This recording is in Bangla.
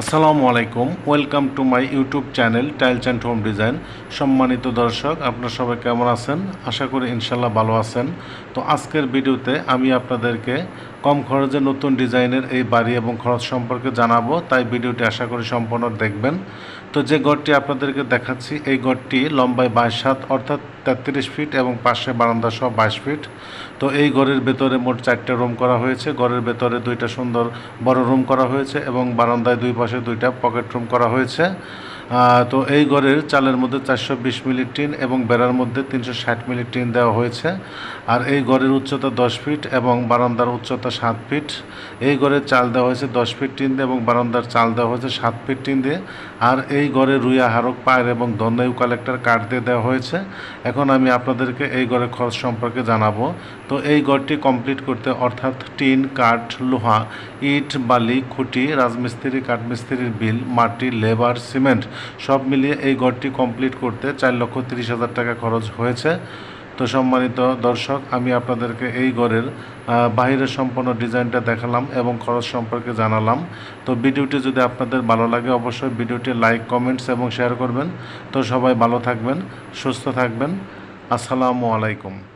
আসসালামু আলাইকুম। Welcome to my YouTube channel tiles and home design সম্মানিত দর্শক, আপনারা সবাই কেমন আছেন? আশা করি ইনশাল্লাহ ভালো আছেন। তো আজকের ভিডিওতে আমি আপনাদেরকে কম খরচে নতুন ডিজাইনের এই বাড়ি এবং খরচ সম্পর্কে জানাব, তাই ভিডিওটি আশা করি সম্পূর্ণ দেখবেন। তো যে ঘরটি আপনাদেরকে দেখাচ্ছি, এই ঘরটি লম্বায় বাইশ হাত, অর্থাৎ তেত্রিশ ফিট এবং পাশে বারান্দা সহ বাইশ ফিট। তো এই ঘরের ভেতরে মোট চারটে রুম করা হয়েছে। ঘরের ভেতরে দুইটা সুন্দর বড় রুম করা হয়েছে এবং বারান্দায় দুই পাশে দুইটা পকেট রুম করা হয়েছে। তো এই ঘরের চালের মধ্যে চারশো বিশ মিলি টিন এবং বেড়ার মধ্যে তিনশো ষাট মিলি টিন দেওয়া হয়েছে। আর এই ঘরের উচ্চতা দশ ফিট এবং বারান্দার উচ্চতা সাত ফিট। এই ঘরের চাল দেওয়া হয়েছে দশ ফিট টিন দিয়ে এবং বারান্দার চাল দেওয়া হয়েছে সাত ফিট টিন দিয়ে। আর এই ঘরে রুইয়া হারক পায়ের এবং ধন্যা কালেক্টর কাঠ দিয়ে দেওয়া হয়েছে। এখন আমি আপনাদেরকে এই ঘরের খরচ সম্পর্কে জানাব। তো এই ঘরটি কমপ্লিট করতে অর্থাৎ টিন, কাঠ, লোহা, ইট, বালি, খুঁটি, রাজমিস্ত্রি, কাঠমিস্ত্রির বিল, মাটি, লেবার, সিমেন্ট সব মিলিয়ে এই ঘরটি কমপ্লিট করতে চার লক্ষ তিরিশ হাজার টাকা খরচ হয়েছে। তো সম্মানিত দর্শক আমি আপনাদেরকে এই ঘরের আহ, বাহিরের সম্পূর্ণ ডিজাইনটা দেখালাম এবং খরচ সম্পর্কে জানালাম। তো ভিডিওটি যদি আপনাদের ভালো লাগে অবশ্যই ভিডিওটি লাইক কমেন্টস এবং শেয়ার করবেন। তো সবাই ভালো থাকবেন সুস্থ থাকবেন। আসসালামু আলাইকুম।